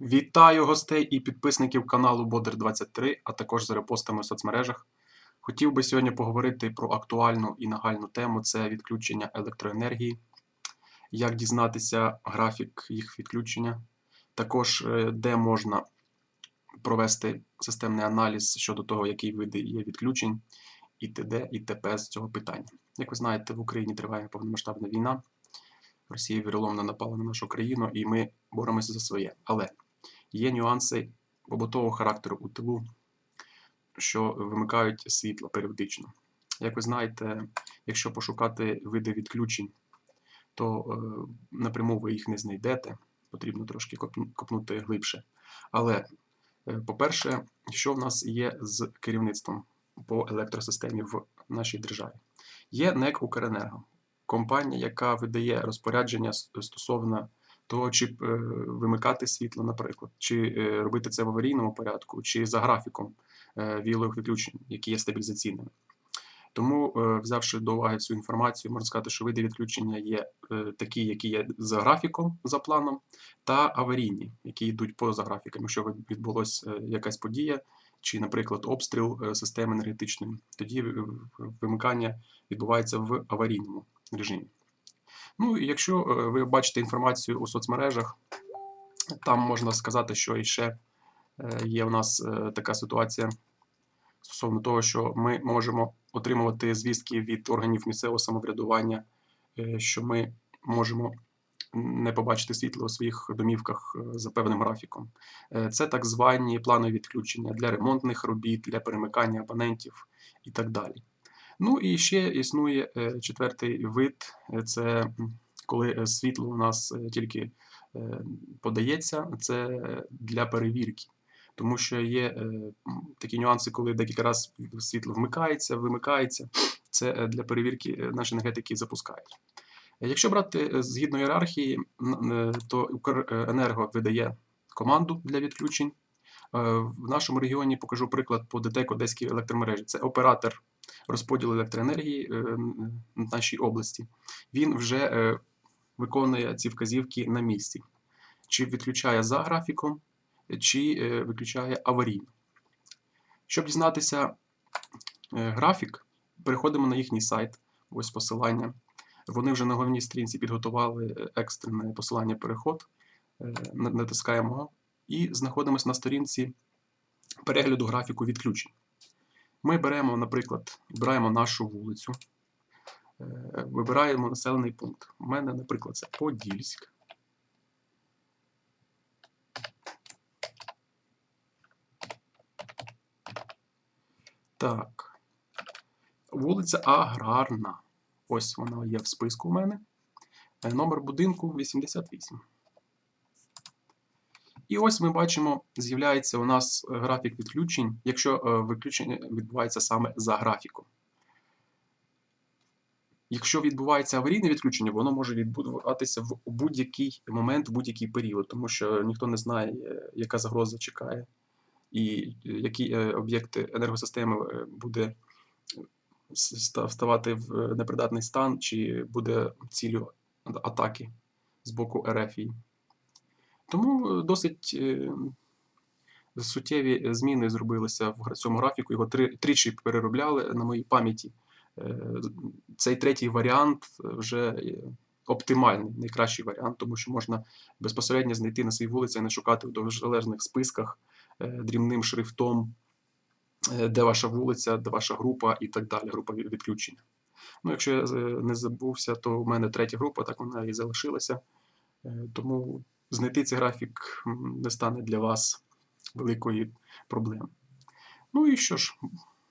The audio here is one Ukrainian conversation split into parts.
Вітаю гостей і підписників каналу Бодер23, а також за репостами в соцмережах. Хотів би сьогодні поговорити про актуальну і нагальну тему це відключення електроенергії, як дізнатися графік їх відключення, також е, де можна провести системний аналіз щодо того, які види є відключень, і т.д. і т.п. з цього питання. Як ви знаєте, в Україні триває повномасштабна війна. Росія віроломно напала на нашу країну, і ми боремося за своє. Але є нюанси побутового характеру у тилу, що вимикають світло періодично. Як ви знаєте, якщо пошукати види відключень, то е, напряму ви їх не знайдете, потрібно трошки копнути глибше. Але, е, по-перше, що в нас є з керівництвом по електросистемі в нашій державі? Є НЕК Укренерго, компанія, яка видає розпорядження стосовно того, чи е, вимикати світло, наприклад, чи е, робити це в аварійному порядку, чи за графіком е, віялових відключень, які є стабілізаційними. Тому, взявши до уваги цю інформацію, можна сказати, що види відключення є такі, які є за графіком, за планом, та аварійні, які йдуть поза графіком. Якщо відбулася якась подія, чи, наприклад, обстріл системи енергетичної, тоді вимикання відбувається в аварійному режимі. Ну, якщо е, ви бачите інформацію у соцмережах, там можна сказати, що ще е, є у нас е, така ситуація стосовно того, що ми можемо отримувати звістки від органів місцевого самоврядування, що ми можемо не побачити світло у своїх домівках за певним графіком. Це так звані планові відключення для ремонтних робіт, для перемикання абонентів і так далі. Ну і ще існує е, четвертий вид е, це коли е, світло у нас тільки подається, це для перевірки. Тому що є такі нюанси, коли декілька разів світло вмикається, вимикається. Це для перевірки наші енергетики запускають. Якщо брати згідно ієрархії, то Укренерго видає команду для відключень. В нашому регіоні покажу приклад по ДТЕК Одеській електромережі. Це оператор розподілу електроенергії е, в нашій області. Він вже е, виконує ці вказівки на місці. Чи відключає за графіком, чи е, виключає аварійно. Щоб дізнатися графік, переходимо на їхній сайт. Ось посилання. Вони вже на головній сторінці підготували екстрене посилання переход. Натискаємо його і знаходимося на сторінці перегляду графіку відключень. Ми беремо, наприклад, вибираємо нашу вулицю, е, вибираємо населений пункт. У мене, наприклад, це Подільськ. Так. Вулиця Аграрна. Ось вона є в списку у мене. Е, Номер будинку 88. І ось ми бачимо, з'являється у нас е, графік відключень, якщо е, виключення відбувається саме за графіком. Якщо відбувається аварійне відключення, воно може відбуватися в будь-який момент, в будь-який період, тому що ніхто не знає, е, яка загроза чекає, і які об'єкти енергосистеми буде вставати в непридатний стан, чи буде ціллю атаки з боку РФІ. Тому е, досить е, суттєві зміни зробилися в цьому графіку. Його три, тричі переробляли на моїй пам'яті. Е, Цей третій варіант вже е, оптимальний, найкращий варіант, тому що можна безпосередньо знайти на своїй вулиці і не шукати в довжелезних списках е, дрібним шрифтом, е, де ваша вулиця, де ваша група і так далі, група відключення. Ну, якщо я е, не забувся, то в мене третя група, так вона і залишилася. Е, Тому знайти цей графік не стане для вас великої проблеми. Ну і що ж,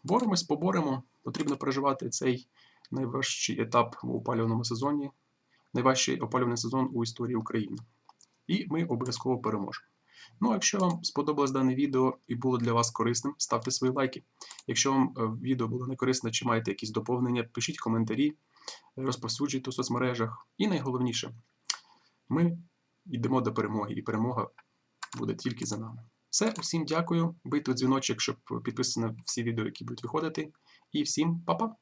боремось, поборемо. Потрібно переживати цей найважчий етап в опалювальному сезоні, найважчий опалювальний сезон у історії України. І ми обов'язково переможемо. Ну, а якщо вам сподобалось дане відео і було для вас корисним, ставте свої лайки. Якщо вам е, відео було не корисне чи маєте якісь доповнення, пишіть коментарі, розповсюджуйте у соцмережах. І найголовніше, ми йдемо до перемоги, і перемога буде тільки за нами. Все, усім дякую. Бийте дзвіночок, щоб на всі відео, які будуть виходити. І всім па-па!